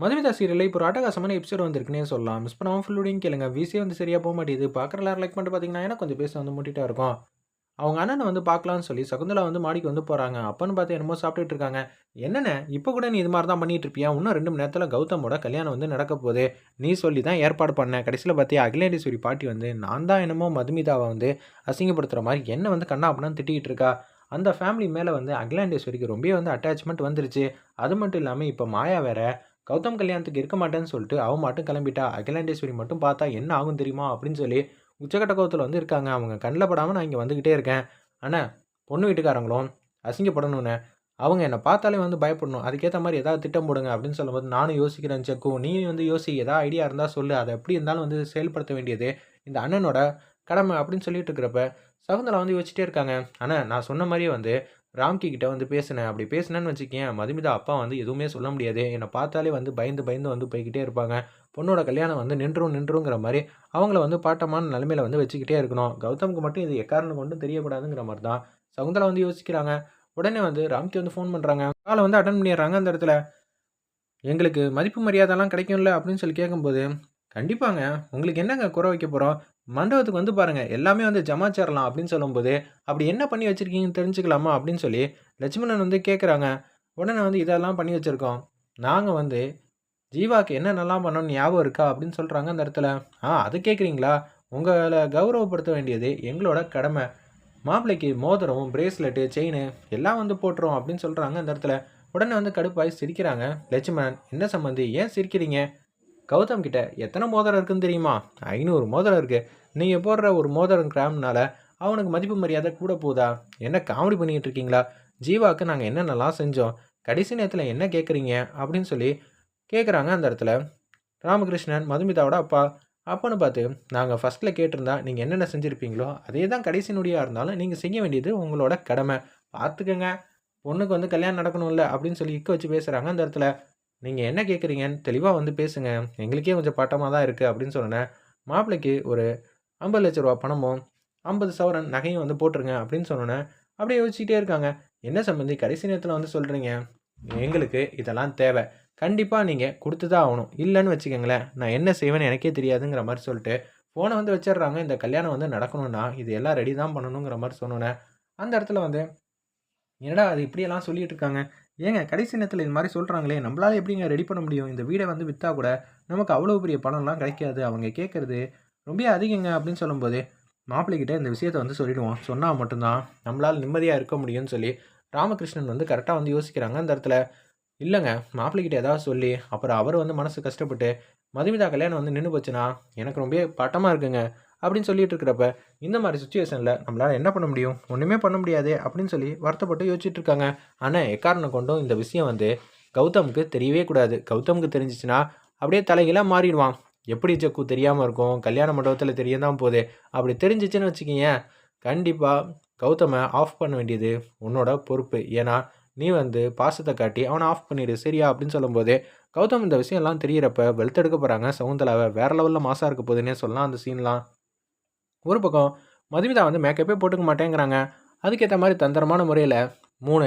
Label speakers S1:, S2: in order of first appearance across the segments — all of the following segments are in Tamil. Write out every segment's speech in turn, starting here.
S1: மதுமிதா சீரியலில் இப்போ ஒரு அட்டகாசமான எபிசோட் வந்திருக்குன்னே சொல்லலாம். மிஸ் பண்ணாமல் ஃபுல்லுடையும் கேளுங்க. விசியே வந்து சரியாக போக மாட்டேது பார்க்குற எல்லாரும் லைக் பண்ணிட்டு பார்த்தீங்கன்னா ஏன்னா கொஞ்சம் பேச வந்து முட்டிட்டா இருக்கும். அவங்க அண்ணனை வந்து பார்க்கலான்னு சொல்லி சகுந்தலா வந்து மாடிக்கு வந்து போகிறாங்க அப்பன்னு பார்த்து என்னமோ சாப்பிட்டுட்டு இருக்காங்க. என்னண்ணே இப்போ கூட நீ இது மாதிரி தான் பண்ணிட்டு இருப்பியா? இன்னும் ரெண்டு மணி நேரத்தில் கௌதமோட கல்யாணம் வந்து நடக்க போகுது. நீ சொல்லி தான் ஏற்பாடு பண்ண. கடைசியில் பார்த்தியா அகிலேண்டேஸ்வரி பாட்டி வந்து நான் தான் என்னமோ மதுமிதாவை வந்து அசிங்கப்படுத்துகிற மாதிரி என்ன வந்து கண்ணா அப்படின்னு திட்டிகிட்டு இருக்கா? அந்த ஃபேமிலி மேலே வந்து அகிலாண்டேஸ்வரிக்கு ரொம்பவே வந்து அட்டாச்மெண்ட் வந்துருச்சு. அது மட்டும் இல்லாமல் இப்போ மாயா வேற கௌதம் கல்யாணத்துக்கு இருக்க மாட்டேன்னு சொல்லிட்டு அவன் மட்டும் கிளம்பிட்டா அகிலாண்டேஸ்வரி மட்டும் பார்த்தா என்ன ஆகும் தெரியுமா அப்படின்னு சொல்லி உச்சக்கட்ட கோவத்தில் வந்து இருக்காங்க. அவங்க கண்ணில் படாமல் நான் இங்கே வந்துக்கிட்டே இருக்கேன். ஆனால் பொண்ணு வீட்டுக்காரங்களும் அசிங்கப்படணும்னு அவங்க என்னை பார்த்தாலே வந்து பயப்படணும். அதுக்கேற்ற மாதிரி ஏதாவது திட்டம் போடுங்க அப்படின்னு சொல்லும்போது நானும் யோசிக்கிறேன் செக்கு. நீ வந்து யோசி ஏதாவது ஐடியா இருந்தால் சொல்லு. அதை எப்படி இருந்தாலும் வந்து செயல்படுத்த வேண்டியது இந்த அண்ணனோட கடமை அப்படின்னு சொல்லிட்டு இருக்கிறப்ப சகுந்தலா வந்து யோசிச்சிட்டே இருக்காங்க. ஆனால் நான் சொன்ன மாதிரியே வந்து ராம்கி கிட்ட வந்து பேசினேன். அப்படி பேசினேன்னு வச்சுக்கேன் மதுமிதா அப்பா வந்து எதுவுமே சொல்ல முடியாது. என்னை பார்த்தாலே வந்து பயந்து பயந்து வந்து போய்கிட்டே இருப்பாங்க. பொண்ணோட கல்யாணம் வந்து நின்றும் நின்றுங்கிற மாதிரி அவங்கள வந்து பாட்டமான நிலைமையில வந்து வச்சுக்கிட்டே இருக்கணும். கௌதமுக்கு மட்டும் இது எக்காரணம் கொண்டும் தெரியக்கூடாதுங்கிற மாதிரி தான் சகுந்தலா வந்து யோசிக்கிறாங்க. உடனே வந்து ராம்கி வந்து ஃபோன் பண்ணுறாங்க காலை வந்து அட்டன் பண்ணிடுறாங்க அந்த இடத்துல. எங்களுக்கு மதிப்பு மரியாதைலாம் கிடைக்கும்ல அப்படின்னு சொல்லி கேட்கும்போது கண்டிப்பாங்க உங்களுக்கு என்னங்க குறை வைக்க போகிறோம் மண்டபத்துக்கு வந்து பாருங்கள் எல்லாமே வந்து ஜமாச்சரலாம் அப்படின்னு சொல்லும்போது அப்படி என்ன பண்ணி வச்சுருக்கீங்கன்னு தெரிஞ்சுக்கலாமா அப்படின்னு சொல்லி லட்சுமணன் வந்து கேட்குறாங்க உடனே வந்து இதெல்லாம் பண்ணி வச்சுருக்கோம். நாங்கள் வந்து ஜீவாக்கு என்னென்னலாம் பண்ணோம்னு ஞாபகம் இருக்கா அப்படின்னு சொல்கிறாங்க அந்த இடத்துல. ஆ அது கேட்குறீங்களா உங்களை கௌரவப்படுத்த வேண்டியது எங்களோட கடமை. மாப்பிள்ளைக்கு மோதிரம் பிரேஸ்லெட்டு செயின் எல்லாம் வந்து போட்டுரும் அப்படின்னு சொல்கிறாங்க அந்த இடத்துல. உடனே வந்து கடுப்பாய் சிரிக்கிறாங்க. லட்சுமணன் என்ன சம்மந்தி ஏன் சிரிக்கிறீங்க? கௌதம் கிட்ட எத்தனை மோதிரம் இருக்குன்னு தெரியுமா? ஐநூறு மோதிரம் இருக்குது நீங்கள் போடுற ஒரு மோதிரம் கிராம்னால அவனுக்கு மதிப்பு மரியாதை கூட போதா? என்ன காமெடி பண்ணிக்கிட்டு இருக்கீங்களா? ஜீவாவுக்கு நாங்கள் என்னென்னலாம் செஞ்சோம்? கடைசி நேரத்தில் என்ன கேட்குறீங்க அப்படின்னு சொல்லி கேட்குறாங்க அந்த இடத்துல. ராமகிருஷ்ணன் மதுமிதாவோட அப்பா அப்பன்னு பார்த்து நாங்கள் ஃபஸ்ட்டில் கேட்டிருந்தா நீங்கள் என்னென்ன செஞ்சுருப்பீங்களோ அதே தான் கடைசி நொடியாக இருந்தாலும் நீங்கள் செய்ய வேண்டியது உங்களோட கடமை. பார்த்துக்கோங்க. பொண்ணுக்கு வந்து கல்யாணம் நடக்கணும்ல அப்படின்னு சொல்லி இக்க வச்சு பேசுகிறாங்க அந்த இடத்துல. நீங்கள் என்ன கேட்குறீங்கன்னு தெளிவாக வந்து பேசுங்க. எங்களுக்கே கொஞ்சம் பட்டமாக தான் இருக்குது அப்படின்னு சொன்னேன். மாப்பிள்ளைக்கு ஒரு ஐம்பது லட்ச ரூபா பணமும் ஐம்பது சவரன் நகையும் வந்து போட்டுருங்க அப்படின்னு சொன்னோன்னே அப்படியே யோசிச்சுட்டே இருக்காங்க. என்ன சம்பந்தி கடைசி நேரத்தில் வந்து சொல்கிறீங்க எங்களுக்கு இதெல்லாம் தேவை. கண்டிப்பாக நீங்கள் கொடுத்து தான் ஆகணும். இல்லைன்னு வச்சுக்கோங்களேன். நான் என்ன செய்வேன்னு எனக்கே தெரியாதுங்கிற மாதிரி சொல்லிட்டு ஃபோனை வந்து வச்சிடுறாங்க. இந்த கல்யாணம் வந்து நடக்கணும்னா இது எல்லாம் ரெடி தான் பண்ணணுங்கிற மாதிரி சொன்னோன்னே அந்த இடத்துல வந்து என்னடா அது இப்படியெல்லாம் சொல்லிகிட்டு இருக்காங்க? ஏங்க கடைசி நேரத்தில் இது மாதிரி சொல்கிறாங்களே நம்மளால எப்படிங்க ரெடி பண்ண முடியும்? இந்த வீடை வந்து விற்றா கூட நமக்கு அவ்வளோ பெரிய பணம்லாம் கிடைக்காது. அவங்க கேட்குறது ரொம்ப அதிகங்க அப்படின்னு சொல்லும்போது மாப்பிள்ளைகிட்ட இந்த விஷயத்த வந்து சொல்லிடுவோம். சொன்னால் மட்டும்தான் நம்மளால் நிம்மதியாக இருக்க முடியும்னு சொல்லி ராமகிருஷ்ணன் வந்து கரெக்டாக வந்து யோசிக்கிறாங்க. அந்த இடத்துல இல்லைங்க மாப்பிள்ளைகிட்ட ஏதாவது சொல்லி அப்புறம் அவர் வந்து மனசு கஷ்டப்பட்டு மதுமிதா கல்யாணம் வந்து நின்று போச்சுன்னா எனக்கு ரொம்ப பட்டமாக இருக்குங்க. அப்படின்னு சொல்லிட்டு இருக்கிறப்ப இந்த மாதிரி சுச்சுவேஷனில் நம்மளால் என்ன பண்ண முடியும்? ஒன்றுமே பண்ண முடியாது அப்படின்னு சொல்லி வருத்தப்பட்டு யோசிச்சுட்டு இருக்காங்க. ஆனால் எக்காரணம் கொண்டும் இந்த விஷயம் வந்து கௌதமுக்கு தெரியவே கூடாது. கௌதமுக்கு தெரிஞ்சிச்சுன்னா அப்படியே தலைகீழாக மாறிடுவான். எப்படி ஜக்கு தெரியாமல் இருக்கும்? கல்யாண மண்டபத்தில் தெரிய தான் போகுது அப்படி தெரிஞ்சிச்சுன்னு வச்சுக்கிங்க கண்டிப்பாக கௌதமை ஆஃப் பண்ண வேண்டியது உன்னோட பொறுப்பு. ஏன்னா நீ வந்து பாசத்தை காட்டி அவனை ஆஃப் பண்ணிடு. சரியா? அப்படின்னு சொல்லும்போது கௌதம் இந்த விஷயம்லாம் தெரியிறப்ப வெளுத்தெடுக்க போகிறாங்க சவுந்தலாவை வேற லெவலில் மாசாக இருக்க போகுதுன்னே சொல்லலாம் அந்த சீன்லாம் ஒரு பக்கம் மதுமிதா வந்து மேக்கப்பே போட்டுக்க மாட்டேங்கிறாங்க. அதுக்கேற்ற மாதிரி தந்திரமான முறையில் மூணு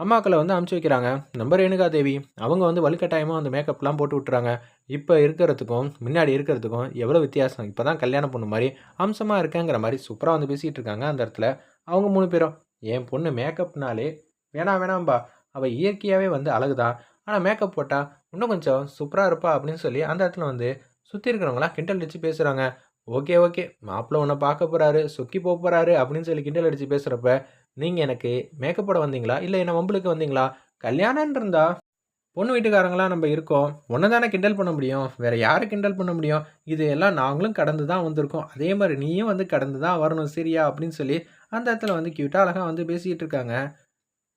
S1: அம்மாக்களை வந்து அமுச்சு வைக்கிறாங்க. நம்ம ரேணுகா தேவி அவங்க வந்து வலுக்கட்டாயமாக அந்த மேக்கப்லாம் போட்டு விட்டுறாங்க. இப்போ இருக்கிறதுக்கும் முன்னாடி இருக்கிறதுக்கும் எவ்வளோ வித்தியாசம்? இப்போ தான் கல்யாணம் பொண்ணு மாதிரி அம்சமாக இருக்கேங்கிற மாதிரி சூப்பராக வந்து பேசிகிட்டு இருக்காங்க அந்த இடத்துல அவங்க மூணு பேரும். என் பொண்ணு மேக்கப்னாலே வேணாம் வேணாம்பா. அவள் இயற்கையாகவே வந்து அழகுதான் ஆனால் மேக்கப் போட்டால் இன்னும் கொஞ்சம் சூப்பராக இருப்பா அப்படின்னு சொல்லி அந்த இடத்துல வந்து சுற்றி இருக்கிறவங்களாம் கிண்டல் வச்சு பேசுகிறாங்க ஓகே ஓகே. மாப்பிள்ளை உன்னை பார்க்க போகிறாரு சொக்கி போக போகிறாரு அப்படின்னு சொல்லி கிண்டல் அடித்து பேசுகிறப்ப நீங்கள் எனக்கு மேக்கப் போட வந்தீங்களா? இல்லை என்ன வம்பளுக்கு வந்தீங்களா? கல்யாணம் இருந்தா பொண்ணு வீட்டுக்காரங்களாம் நம்ம இருக்கோம். ஒன்று தானே கிண்டல் பண்ண முடியும். வேறு யாரை கிண்டல் பண்ண முடியும்? இது எல்லாம் நாங்களும் கடந்து தான் வந்திருக்கோம். அதே மாதிரி நீயும் வந்து கடந்து தான் வரணும் சரியா? அப்படின்னு சொல்லி அந்த இடத்துல வந்து கியூட்டாக அழகாக வந்து பேசிக்கிட்டு இருக்காங்க.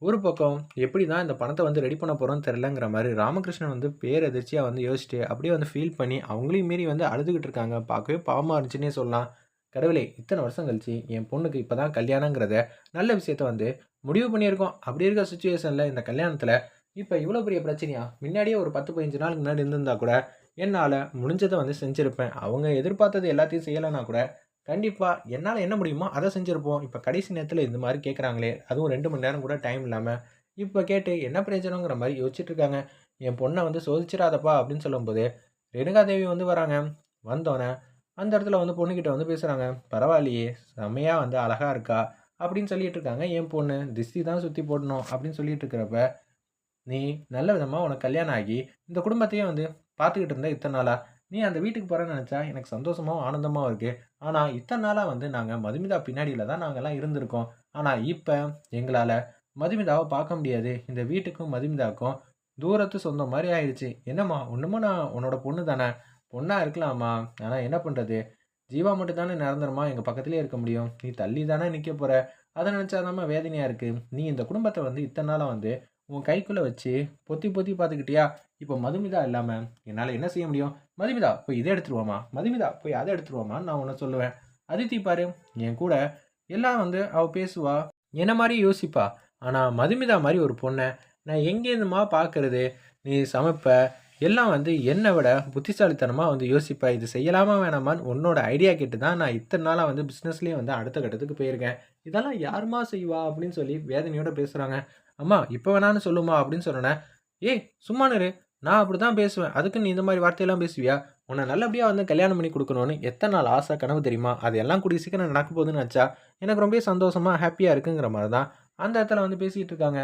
S1: ஒரு பக்கம் எப்படி தான் இந்த பணத்தை வந்து ரெடி பண்ண போகிறோன்னு தெரிலங்கிற மாதிரி ராமகிருஷ்ணன் வந்து பேரதிர்ச்சியாக வந்து யோசிச்சுட்டு அப்படியே வந்து ஃபீல் பண்ணி அவங்களையும் மீறி வந்து அழுதுகிட்டு இருக்காங்க. பார்க்கவே பாவமாக இருந்துச்சுன்னே சொல்லலாம். கடவுளே இத்தனை வருஷம் கழிச்சு என் பொண்ணுக்கு இப்போ தான் கல்யாணங்கிறத நல்ல விஷயத்த வந்து முடிவு பண்ணியிருக்கோம். அப்படி இருக்க சுச்சுவேஷனில் இந்த கல்யாணத்தில் இப்போ இவ்வளோ பெரிய பிரச்சனையா? முன்னாடியே ஒரு பத்து பதினஞ்சு நாளுக்கு முன்னாடி இருந்திருந்தா கூட என்னால் முடிஞ்சதை வந்து செஞ்சுருப்பேன். அவங்க எதிர்பார்த்தது எல்லாத்தையும் செய்யலைன்னா கூட கண்டிப்பாக என்னால் என்ன முடியுமோ அதை செஞ்சுருப்போம். இப்போ கடைசி நேரத்தில் இந்த மாதிரி கேட்குறாங்களே அதுவும் ரெண்டு மணி நேரம் கூட டைம் இல்லாமல் இப்போ கேட்டு என்ன பிரயோஜனங்கிற மாதிரி யோசிச்சுட்டு இருக்காங்க என் பொண்ணை வந்து சோதிச்சிடாதப்பா அப்படின்னு சொல்லும்போது ரேணுகாதேவி வந்து வராங்க. வந்தோடனே அந்த இடத்துல வந்து பொண்ணுக்கிட்ட வந்து பேசுகிறாங்க பரவாயில்லையே செம்மையாக வந்து அழகாக இருக்கா? அப்படின்னு சொல்லிட்டு இருக்காங்க என் பொண்ணு. திஸ்தி தான் சுற்றி போடணும் அப்படின்னு சொல்லிட்டு இருக்கிறப்ப நீ நல்ல விதமாக உனக்கு கல்யாணம் ஆகி இந்த குடும்பத்தையும் வந்து பார்த்துக்கிட்டு இருந்த இத்தனை நாளாக நீ அந்த வீட்டுக்கு போகிறேன்னு நினச்சா எனக்கு சந்தோஷமாகவும் ஆனந்தமாகவும் இருக்குது ஆனால் இத்தனை நாளாக வந்து நாங்கள் மதுமிதா பின்னாடியில் தான் நாங்கள்லாம் இருந்திருக்கோம். ஆனால் இப்போ எங்களால் மதுமிதாவை பார்க்க முடியாது. இந்த வீட்டுக்கும் மதுமிதாவுக்கும் தூரத்து சொந்தம் மாதிரி ஆயிடுச்சு என்னம்மா ஒன்றுமும் நான் உன்னோட பொண்ணு தானே? பொண்ணாக இருக்கலாமா? ஆனால் என்ன பண்ணுறது ஜீவா மட்டும் தானே நிரந்தரமா எங்கள் பக்கத்துலேயே இருக்க முடியும். நீ தள்ளி தானே நிற்க போகிற அதை நினச்சாதாம்மா வேதனையாக இருக்குது நீ இந்த குடும்பத்தை வந்து இத்தனை நாளாக வந்து உன் கைக்குள்ளே வச்சு பொத்தி பொத்தி பார்த்துக்கிட்டியா? இப்போ மதுமிதா இல்லாமல் என்னால் என்ன செய்ய முடியும்? மதுமிதா போய் இதை எடுத்துருவோமா மதுமிதா போய் அதை எடுத்துருவோமான்னு நான் உன்னை சொல்லுவேன். அதித்தி பாரு என் கூட எல்லாம் வந்து அவள் பேசுவா. என்ன மாதிரி யோசிப்பா? ஆனால் மதுமிதா மாதிரி ஒரு பொண்ணை நான் எங்கேருந்துமா பார்க்கறது நீ சமைப்ப. எல்லாம் வந்து என்னை விட புத்திசாலித்தனமாக வந்து யோசிப்பேன் இது செய்யலாமா வேணாமான்னு உன்னோட ஐடியா கேட்டு தான் நான் இத்தனை நாளாக வந்து பிஸ்னஸ்லேயே வந்து அடுத்த கட்டத்துக்கு போயிருக்கேன். இதெல்லாம் யாருமா செய்வா அப்படின்னு சொல்லி வேதனையோடு பேசுகிறாங்க அம்மா இப்போ வேணான்னு சொல்லுமா அப்படின்னு சொன்னேன் ஏய் சும்மானு நான் அப்படி தான் பேசுவேன். அதுக்கு நீ இந்த மாதிரி வார்த்தையெல்லாம் பேசுவியா? உன்னை நல்லபடியாக வந்து கல்யாணம் பண்ணி கொடுக்கணும்னு எத்தனை நாள் ஆசை கனவு தெரியுமா? அது எல்லாம் கூடிய சீக்கிரம் நடக்க போகுதுன்னு வச்சா எனக்கு ரொம்ப சந்தோஷமாக ஹாப்பியாக இருக்குங்கிற மாதிரி தான் அந்த இடத்துல வந்து பேசிகிட்டு இருக்காங்க.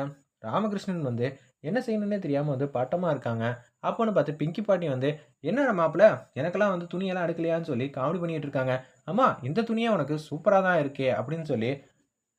S1: ராமகிருஷ்ணன் வந்து என்ன செய்யணுன்னே தெரியாமல் வந்து பட்டமாக இருக்காங்க. அப்போன்னு பார்த்து பிங்கி பாட்டி வந்து என்ன மாப்பிள்ள எனக்கெல்லாம் வந்து துணியெல்லாம் எடுக்கலையான்னு சொல்லி காமெடி பண்ணிட்டு இருக்காங்க. அம்மா இந்த துணியே உனக்கு சூப்பராக தான் இருக்கே அப்படின்னு சொல்லி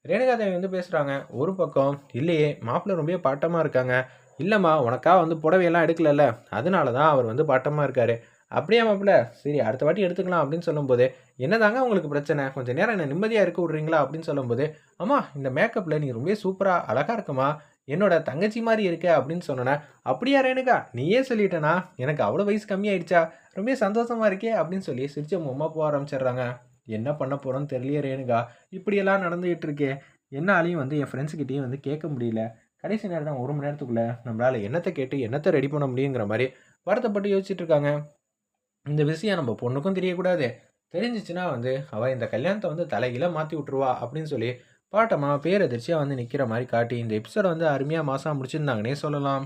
S1: ரேணுகாதேவி வந்து பேசுகிறாங்க ஒரு பக்கம் இல்லையே மாப்பிள்ளை ரொம்ப பாட்டமாக இருக்காங்க. இல்லைம்மா உனக்கா வந்து புடவையெல்லாம் எடுக்கலல்ல. அதனால தான் அவர் வந்து பாட்டமாக இருக்காரு. அப்படியே மாப்பிள்ள? சரி அடுத்த வாட்டி எடுத்துக்கலாம் அப்படின்னு சொல்லும்போது என்னதாங்க உங்களுக்கு பிரச்சனை? கொஞ்சம் நேரம் என்ன நிம்மதியாக இருக்க விட்றீங்களா? அப்படின்னு சொல்லும்போது அம்மா இந்த மேக்கப்பில் நீ ரொம்ப சூப்பராக அழகாக இருக்குமா? என்னோட தங்கச்சி மாதிரி இருக்க அப்படின்னு சொன்னேன்னா அப்படியா ரேணுகா நீயே சொல்லிட்டேனா? எனக்கு அவ்வளோ வயசு கம்மியாயிடுச்சா? ரொம்ப சந்தோஷமாக இருக்கே அப்படின்னு சொல்லி சிரிச்ச அம்மா போக ஆரம்பிச்சிடுறாங்க. என்ன பண்ண போகிறோன்னு தெரியலையே ரேணுகா இப்படியெல்லாம் நடந்துகிட்டு இருக்கே. என்னாலையும் வந்து என் ஃப்ரெண்ட்ஸுக்கிட்டேயும் வந்து கேட்க முடியல. கடைசி நேரம் தான் ஒரு மணி நேரத்துக்குள்ளே நம்மளால் என்னத்தை கேட்டு என்னத்தை ரெடி பண்ண முடியுங்கிற மாதிரி வருத்தப்பட்டு யோசிச்சுட்டு இருக்காங்க. இந்த விஷயம் நம்ம பொண்ணுக்கும் தெரியக்கூடாது. தெரிஞ்சிச்சுன்னா வந்து அவள் இந்த கல்யாணத்தை வந்து தலைகீழ மாற்றி விட்ருவா அப்படின்னு சொல்லி பாட்டம்மா பேரதிர்ச்சியாக வந்து நிற்கிற மாதிரி காட்டி இந்த எபிசோட வந்து அருமையாக மாதம் முடிச்சிருந்தாங்கன்னே சொல்லலாம்.